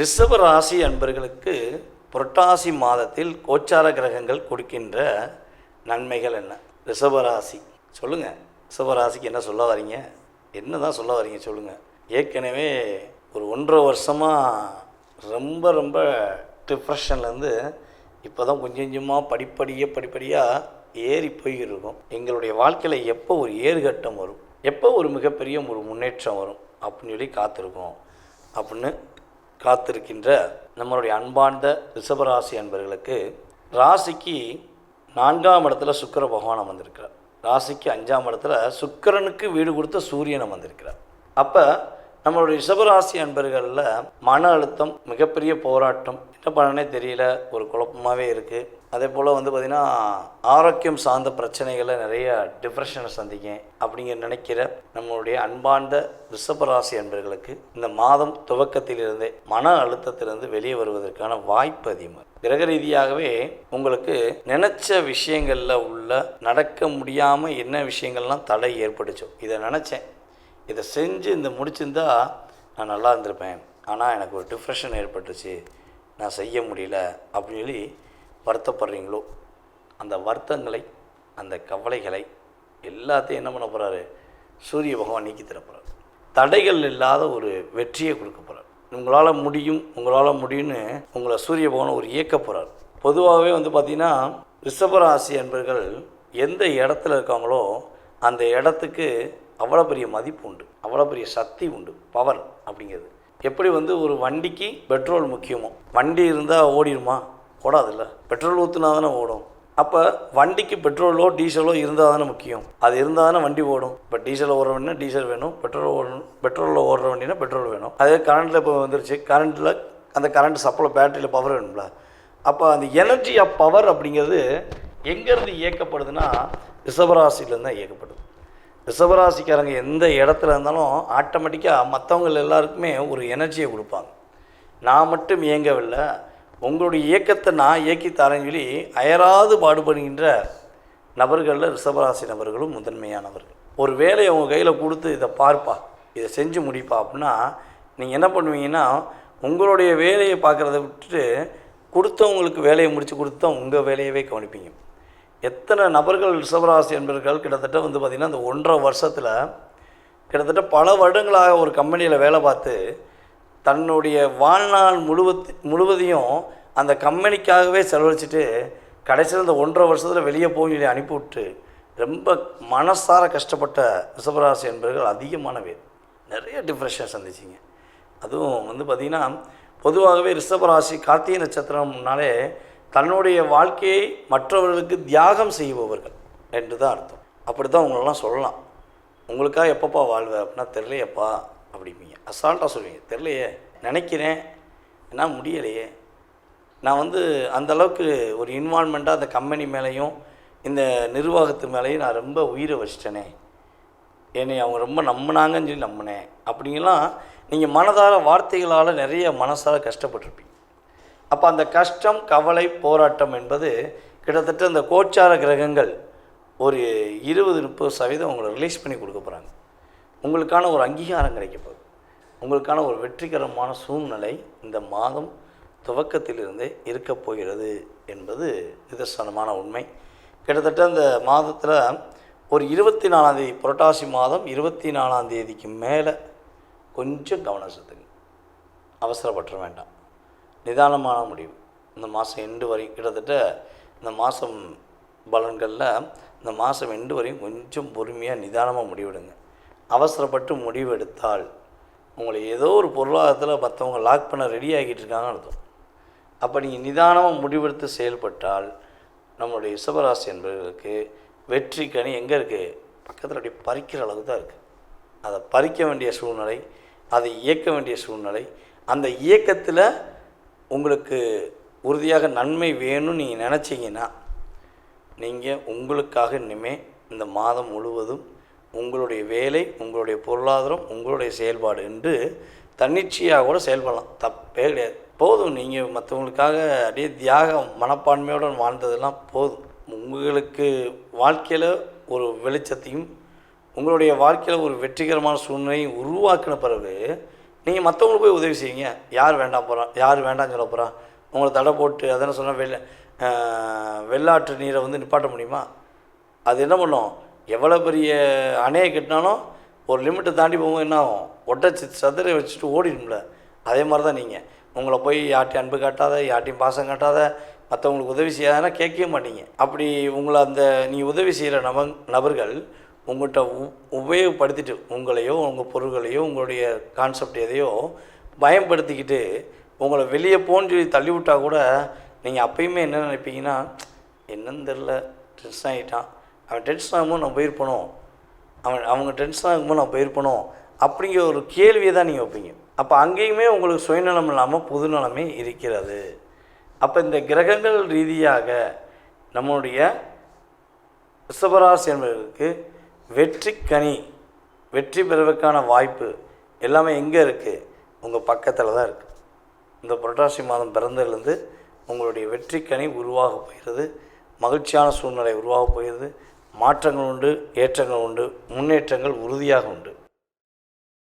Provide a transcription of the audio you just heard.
ரிஷப ராசி அன்பர்களுக்கு புரட்டாசி மாதத்தில் கோச்சார கிரகங்கள் கொடுக்கின்ற நன்மைகள் என்ன? ரிஷப ராசி சொல்லுங்கள் ரிஷப ராசிக்கு என்ன சொல்ல வரீங்க? என்ன தான் சொல்ல வரீங்க சொல்லுங்கள் ஏற்கனவே ஒரு ஒன்றரை வருஷமாக ரொம்ப ரொம்ப டிப்ரெஷன்லேருந்து இப்போ தான் கொஞ்சம் கொஞ்சமாக படிப்படியாக படிப்படியாக ஏறி போய்கிட்டு இருக்கோம் எங்களுடைய வாழ்க்கையில் எப்போ ஒரு ஏறுகட்டம் வரும்? எப்போ ஒரு மிகப்பெரிய ஒரு முன்னேற்றம் வரும்? அப்படின்னு சொல்லி காத்திருக்கோம். அப்படின்னு காத்திருக்கின்ற நம்மளுடைய அன்பார்ந்த ரிஷபராசி அன்பர்களுக்கு ராசிக்கு நான்காம் இடத்துல சுக்கிர பகவான் வந்திருக்கிறார் ராசிக்கு அஞ்சாம் இடத்துல சுக்கிரனுக்கு வீடு கொடுத்த சூரியன் வந்திருக்கிறார் அப்போ நம்மளுடைய ரிஷபராசி அன்பர்களில் மன அழுத்தம் மிகப்பெரிய போராட்டம் என்ன பண்ணனே தெரியல. ஒரு குழப்பமாகவே இருக்குது அதே போல் வந்து பார்த்திங்கன்னா ஆரோக்கியம் சார்ந்த பிரச்சனைகளை நிறைய டிப்ரெஷனை சந்திக்கேன் அப்படிங்கிற நினைக்கிற நம்மளுடைய அன்பார்ந்த ரிஷபராசி அன்பர்களுக்கு இந்த மாதம் துவக்கத்திலிருந்தே மன அழுத்தத்திலிருந்து வெளியே வருவதற்கான வாய்ப்பு அதிகமாக கிரக ரீதியாகவே உங்களுக்கு நினச்ச விஷயங்களில் உள்ள நடக்க முடியாமல் என்ன விஷயங்கள்லாம் தடை ஏற்பட்டுச்சோ இதை நினச்சேன். இதை செஞ்சு இந்த முடிச்சிருந்தா நான் நல்லா இருந்திருப்பேன். ஆனால் எனக்கு ஒரு டிப்ரெஷன் ஏற்பட்டுச்சு நான் செய்ய முடியல அப்படின்னு சொல்லி வருத்தப்படுறீங்களோ? அந்த வருத்தங்களை அந்த கவலைகளை எல்லாத்தையும் என்ன பண்ண போகிறாரு சூரிய பகவான் நீக்கி தர போகிறார் தடைகள் இல்லாத ஒரு வெற்றியை கொடுக்க போகிறார் உங்களால் முடியும் உங்களால் முடியும்னு உங்களை சூரிய பகவான் ஒரு இயக்க போகிறார் பொதுவாகவே வந்து பார்த்திங்கன்னா ரிஷபராசி என்பர்கள் எந்த இடத்துல இருக்காங்களோ அந்த இடத்துக்கு அவ்வளோ பெரிய மதிப்பு உண்டு. அவ்வளோ பெரிய சக்தி உண்டு. பவர் அப்படிங்கிறது. எப்படி வந்து ஒரு வண்டிக்கு பெட்ரோல் முக்கியமோ. வண்டி இருந்தால் ஓடிடுமா? ஓடாதுல்ல. பெட்ரோல் ஊற்றுனா தானே ஓடும். அப்போ வண்டிக்கு பெட்ரோலோ டீசலோ இருந்தால் தானே முக்கியம். அது இருந்தால் தானே வண்டி ஓடும். இப்போ டீசலில் ஓடுற வண்டினா டீசல் வேணும். பெட்ரோல் ஓடணும் பெட்ரோலில் ஓடுற வண்டினா பெட்ரோல் வேணும். அதே கரண்ட்டில் இப்போ வந்துருச்சு. கரண்ட்டில் அந்த கரண்ட் சப்ளை பேட்டரியில் பவர் வேணும்ல. அப்போ அந்த எனர்ஜி ஆஃப் பவர் அப்படிங்கிறது எங்கேருந்து இயக்கப்படுதுன்னா ரிஷபராசிலேருந்து தான் இயக்கப்படுது. ரிஷபராசிக்காரங்க எந்த இடத்துல இருந்தாலும் ஆட்டோமேட்டிக்காக மற்றவங்க எல்லாருக்குமே ஒரு எனர்ஜியை கொடுப்பாங்க. நான் மட்டும் இயங்கவில்லை உங்களுடைய இயக்கத்தை நான் இயக்கி தரேன்னு சொல்லி அயராது பாடுபடுகின்ற நபர்களில் ரிஷபராசி நபர்களும் முதன்மையானவர்கள். ஒரு வேலையை உங்கள் கையில் கொடுத்து இதை பார்ப்பா இதை செஞ்சு முடிப்பா அப்படின்னா நீங்கள் என்ன பண்ணுவீங்கன்னா உங்களுடைய வேலையை பார்க்குறத விட்டுட்டு கொடுத்தவங்களுக்கு வேலையை முடித்து கொடுத்தா உங்கள் வேலையவே கவனிப்பீங்க. எத்தனை நபர்கள் ரிஷபராசி என்பவர்கள் கிட்டத்தட்ட வந்து பார்த்திங்கன்னா இந்த ஒன்றரை வருஷத்தில் கிட்டத்தட்ட பல வருடங்களாக ஒரு கம்பெனியில் வேலை பார்த்து தன்னுடைய வாழ்நாள் முழுவத் முழுவதையும் அந்த கம்பெனிக்காகவே செலவழிச்சிட்டு கடைசியில் இந்த ஒன்றரை வருஷத்தில் வெளியே போய் சொல்லி அனுப்பிவிட்டு ரொம்ப மனசார கஷ்டப்பட்ட ரிஷபராசி என்பவர்கள் அதிகமான பேர். நிறைய டிப்ரெஷன் சந்திச்சிங்க. அதுவும் வந்து பார்த்திங்கன்னா பொதுவாகவே ரிஷபராசி கார்த்திகை நட்சத்திரம்னாலே தன்னுடைய வாழ்க்கையை மற்றவர்களுக்கு தியாகம் செய்பவர்கள் என்று தான் அர்த்தம். அப்படி தான் உங்களெல்லாம் சொல்லலாம். உங்களுக்காக எப்பப்பா வாழ்வ அப்படின்னா தெரிலையப்பா அப்படிம்பீங்க. அசால்ட்டாக சொல்லுவீங்க தெரிலையே நினைக்கிறேன். என்ன முடியலையே. நான் வந்து அந்தளவுக்கு ஒரு இன்வால்மெண்ட்டாக அந்த கம்பெனி மேலேயும் இந்த நிர்வாகத்து மேலேயும் நான் ரொம்ப உயிரை வச்சிட்டேனே. என்னை அவங்க ரொம்ப நம்பினாங்கன்னு சொல்லி நம்பினேன். அப்படிங்கலாம் நீங்கள் மனதார வார்த்தைகளால் நிறைய மனசால் கஷ்டப்பட்டிருப்பீங்க. அப்போ அந்த கஷ்டம் கவலை போராட்டம் என்பது கிட்டத்தட்ட இந்த கோச்சார கிரகங்கள் ஒரு இருபது முப்பது சதவீதம் உங்களை ரிலீஸ் பண்ணி கொடுக்க போகிறாங்க உங்களுக்கான ஒரு அங்கீகாரம் கிடைக்க போகுது. உங்களுக்கான ஒரு வெற்றிகரமான சூழ்நிலை இந்த மாதம் துவக்கத்திலிருந்தே இருக்கப் போகிறது என்பது நிதர்சனமான உண்மை. கிட்டத்தட்ட அந்த மாதத்தில் ஒரு இருபத்தி நாலாந்தேதி புரட்டாசி மாதம் இருபத்தி நாலாந்தேதிக்கு மேலே கொஞ்சம் கவனம் செலுத்துங்க. அவசரப்பட்டுற வேண்டாம். நிதானமான முடிவு. இந்த மாதம் எண்டு வரை கிட்டத்தட்ட இந்த மாதம் பலன்களில் இந்த மாதம் எண்டு வரையும் கொஞ்சம் பொறுமையாக நிதானமாக முடிவெடுங்க. அவசரப்பட்டு முடிவெடுத்தால் உங்களை ஏதோ ஒரு பொருளாதாரத்தில் மற்றவங்க லாக் பண்ண ரெடி ஆகிட்டு இருக்காங்கன்னு அர்த்தம். அப்போ நீங்கள் நிதானமாக முடிவெடுத்து செயல்பட்டால் நம்மளுடைய ரிஷபராசி என்பவர்களுக்கு வெற்றி கனி எங்கே இருக்குது பக்கத்தில் அப்படியே பறிக்கிற அளவுக்கு தான் இருக்குது அதை பறிக்க வேண்டிய சூழ்நிலை அதை இயக்க வேண்டிய சூழ்நிலை அந்த இயக்கத்தில் உங்களுக்கு உறுதியாக நன்மை வேணும்னு நீங்கள் நினச்சிங்கன்னா நீங்கள் உங்களுக்காக இனிமேல் இந்த மாதம் முழுவதும் உங்களுடைய வேலை உங்களுடைய பொருளாதாரம் உங்களுடைய செயல்பாடு என்று தன்னிச்சையாக கூட செயல்படலாம். தப்பே கிடையாது. போதும். நீங்கள் மற்றவங்களுக்காக அப்படியே தியாக மனப்பான்மையோடு வாழ்ந்ததெல்லாம் போதும். உங்களுக்கு வாழ்க்கையில் ஒரு வெளிச்சத்தையும் உங்களுடைய வாழ்க்கையில் ஒரு வெற்றிகரமான சூழ்நிலையும் உருவாக்கின பிறகு நீங்கள் மற்றவங்களுக்கு போய் உதவி செய்வீங்க யார் வேண்டாம் போகிறான் யார் வேண்டாம் சொல்ல போகிறான் உங்களை தடை போட்டு அதென்ன சொன்னால் வெள்ள வெள்ளாற்று நீரை வந்து நிப்பாட்ட முடியுமா? அது என்ன பண்ணும்? எவ்வளோ பெரிய அணையை கட்டினாலும் ஒரு லிமிட்டை தாண்டி போகும்போது என்ன ஆகும்? ஒட்டச்சி சதுரை வச்சுட்டு ஓடிடும்ல. அதே மாதிரி தான் நீங்கள் உங்களை போய் யார்ட்டையும் அன்பு காட்டாத யார்ட்டையும் பாசம் காட்டாத மற்றவங்களுக்கு உதவி செய்யாதனா கேட்கவே மாட்டீங்க. அப்படி உங்களை அந்த நீ உதவி செய்கிற நப நபர்கள் உங்கள்கிட்ட உ உபயோகப்படுத்திட்டு உங்களையோ உங்கள் பொருள்களையோ உங்களுடைய கான்செப்ட் எதையோ பயன்படுத்திக்கிட்டு உங்களை வெளியே போன்னு சொல்லி தள்ளிவிட்டால் கூட நீங்கள் அப்பயுமே என்ன நினைப்பீங்கன்னா என்னன்னு தெரில டென்ஷன் ஆகிட்டான் அவன் டென்ஷன் ஆகும்போது நான் போயிருப்பணும் அவன் அவங்க டென்ஷன் ஆகும்போது நான் போயிருப்பணும் அப்படிங்கிற ஒரு கேள்வியை தான் நீங்கள் வைப்பீங்க. அப்போ அங்கேயுமே உங்களுக்கு சுயநலம் இல்லாமல் பொதுநலமே இருக்கிறது. அப்போ இந்த கிரகங்கள் ரீதியாக நம்மளுடைய ரிஷபராசி என்பவர்களுக்கு வெற்றி கனி வெற்றி பெறுவதற்கான வாய்ப்பு எல்லாமே எங்கே இருக்குது உங்கள் பக்கத்தில் தான் இருக்குது இந்த புரட்டாசி மாதம் பிறந்ததுலேருந்து உங்களுடைய வெற்றி கனி உருவாக போகிறது. மகிழ்ச்சியான சூழ்நிலை உருவாக போகிறது. மாற்றங்கள் உண்டு ஏற்றங்கள் உண்டு முன்னேற்றங்கள் உறுதியாக உண்டு.